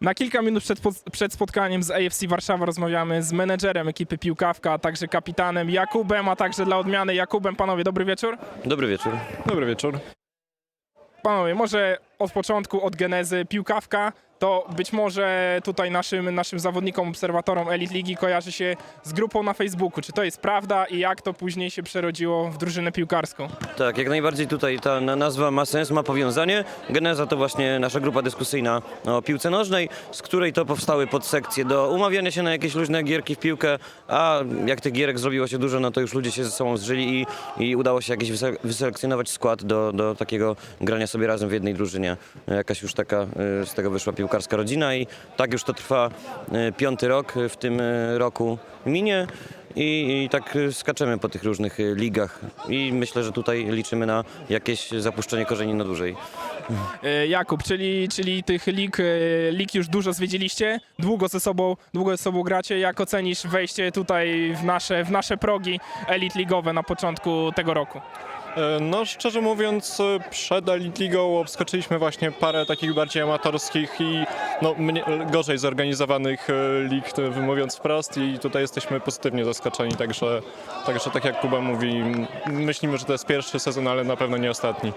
Na kilka minut przed, przed spotkaniem z AFC Warszawa rozmawiamy z menedżerem ekipy Piłkawka, a także kapitanem Jakubem, a także dla odmiany Jakubem. Panowie, dobry wieczór. Dobry wieczór. Dobry wieczór. Panowie, może od początku, od genezy Piłkawka, to być może tutaj naszym, naszym zawodnikom, obserwatorom Elite Ligi kojarzy się z grupą na Facebooku. Czy to jest prawda i jak to później się przerodziło w drużynę piłkarską? Tak, jak najbardziej tutaj ta na- nazwa ma sens, ma powiązanie. Geneza to właśnie nasza grupa dyskusyjna o piłce nożnej, z której to powstały podsekcje do umawiania się na jakieś luźne gierki w piłkę, a jak tych gierek zrobiło się dużo, no to już ludzie się ze sobą zżyli i, i udało się jakiś wyse- wyselekcjonować skład do, do takiego grania sobie razem w jednej drużynie. Jakaś już taka y, z tego wyszła piłkarska rodzina i tak już to trwa y, piąty rok, w tym y, roku minie. I, I tak skaczemy po tych różnych y, ligach i myślę, że tutaj liczymy na jakieś zapuszczenie korzeni na dłużej. E, Jakub, czyli, czyli tych lig, e, lig już dużo zwiedziliście, długo ze sobą, długo ze sobą gracie. Jak ocenisz wejście tutaj w nasze, w nasze progi elit ligowe na początku tego roku? E, No szczerze mówiąc e, przed Elite Ligą obskoczyliśmy właśnie parę takich bardziej amatorskich i no, gorzej zorganizowanych e, lig, mówiąc wprost i tutaj jesteśmy pozytywnie zaskoczeni, także, także tak jak Kuba mówi, myślimy, że to jest pierwszy sezon, ale na pewno nie ostatni.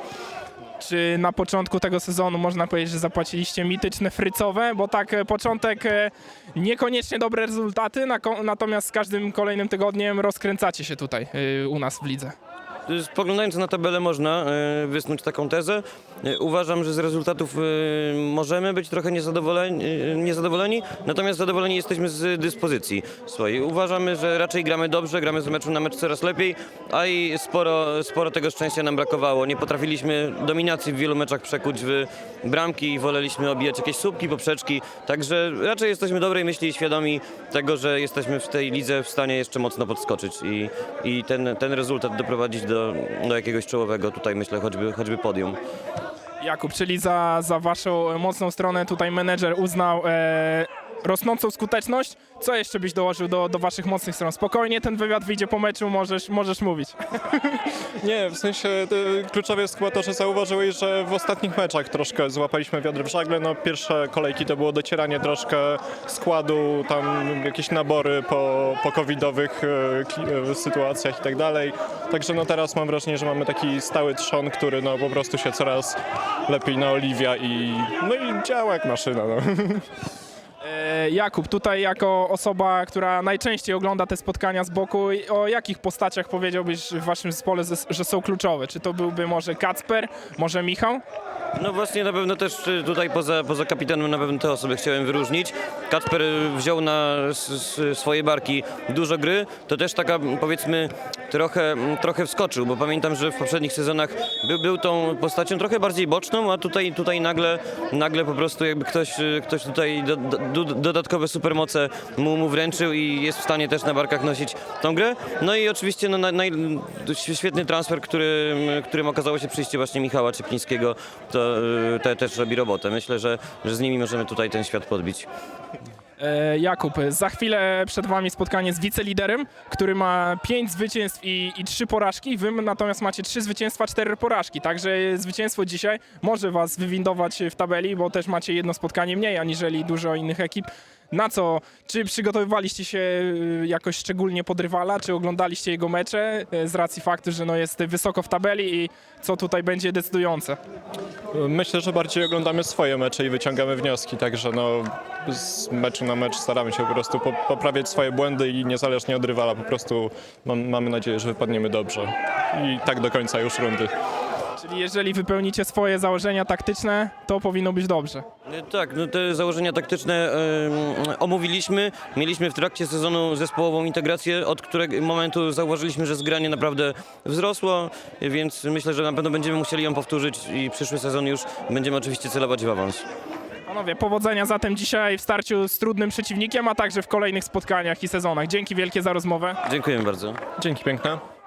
Czy na początku tego sezonu można powiedzieć, że zapłaciliście mityczne frycowe? Bo tak, e, początek e, niekoniecznie dobre rezultaty, natomiast z każdym kolejnym tygodniem rozkręcacie się tutaj u nas w lidze. Y, Spoglądając na tabelę można y, wysnuć taką tezę. Y, Uważam, że z rezultatów możemy być trochę niezadowoleni, niezadowoleni, natomiast zadowoleni jesteśmy z dyspozycji swojej. Uważamy, że raczej gramy dobrze, gramy z meczu na mecz coraz lepiej, a i sporo, sporo tego szczęścia nam brakowało. Nie potrafiliśmy dominacji w wielu meczach przekuć w bramki i woleliśmy obijać jakieś słupki, poprzeczki, także raczej jesteśmy dobrej myśli i świadomi tego, że jesteśmy w tej lidze w stanie jeszcze mocno podskoczyć i, i ten, ten rezultat doprowadzić do, do jakiegoś czołowego tutaj myślę choćby, choćby podium. Jakub, czyli za, za waszą mocną stronę tutaj menedżer uznał e, rosnącą skuteczność. Co jeszcze byś dołożył do, do waszych mocnych stron? Spokojnie, ten wywiad wyjdzie po meczu, możesz, możesz mówić. Nie, w sensie e, kluczowe jest chyba to, że zauważyłeś, że w ostatnich meczach troszkę złapaliśmy wiatr w żagle. No pierwsze kolejki to było docieranie troszkę składu, tam jakieś nabory po, po covidowych kli- e, sytuacjach i tak dalej. Także no teraz mam wrażenie, że mamy taki stały trzon, który no po prostu się coraz lepiej naoliwia i no i działa jak maszyna. No. E, Jakub, tutaj jako osoba, która najczęściej ogląda te spotkania z boku, o jakich postaciach powiedziałbyś w waszym zespole, zes- że są kluczowe? Czy to byłby może Kacper, może Michał? No właśnie na pewno też y, tutaj poza, poza kapitanem na pewno te osoby chciałem wyróżnić. Kacper y, wziął na swoje barki dużo gry, to też taka powiedzmy trochę, trochę wskoczył, bo pamiętam, że w poprzednich sezonach był, był tą postacią trochę bardziej boczną, a tutaj, tutaj nagle, nagle po prostu jakby ktoś, y, ktoś tutaj do, do, dodatkowe supermoce mu, mu wręczył i jest w stanie też na barkach nosić tą grę. No i oczywiście no, naj, świetny transfer, którym, którym okazało się przyjście właśnie Michała Cieplińskiego, to y, te, też robi robotę. Myślę, że, że z nimi możemy tutaj ten świat podbić. E, Jakub, za chwilę przed wami spotkanie z wiceliderem, który ma 5 zwycięstw i, i 3 porażki. Wy natomiast macie 3 zwycięstwa, 4 porażki. Także zwycięstwo dzisiaj może was wywindować w tabeli, bo też macie jedno spotkanie mniej aniżeli dużo innych ekip. Na co? Czy przygotowywaliście się y, jakoś szczególnie pod rywala? Czy oglądaliście jego mecze y, z racji faktu, że no jest wysoko w tabeli i co tutaj będzie decydujące? Myślę, że bardziej oglądamy swoje mecze i wyciągamy wnioski, także no z meczu na mecz staramy się po prostu po, poprawiać swoje błędy i niezależnie od rywala po prostu mam, mamy nadzieję, że wypadniemy dobrze. I tak do końca już rundy. Czyli jeżeli wypełnicie swoje założenia taktyczne, to powinno być dobrze. Y, Tak, no te założenia taktyczne em, omówiliśmy. Mieliśmy w trakcie sezonu zespołową integrację, od którego momentu zauważyliśmy, że zgranie naprawdę wzrosło, więc myślę, że na pewno będziemy musieli ją powtórzyć i przyszły sezon już będziemy oczywiście celować w awans. Panowie, powodzenia zatem dzisiaj w starciu z trudnym przeciwnikiem, a także w kolejnych spotkaniach i sezonach. Dzięki wielkie za rozmowę. Dziękujemy bardzo. Dzięki piękne.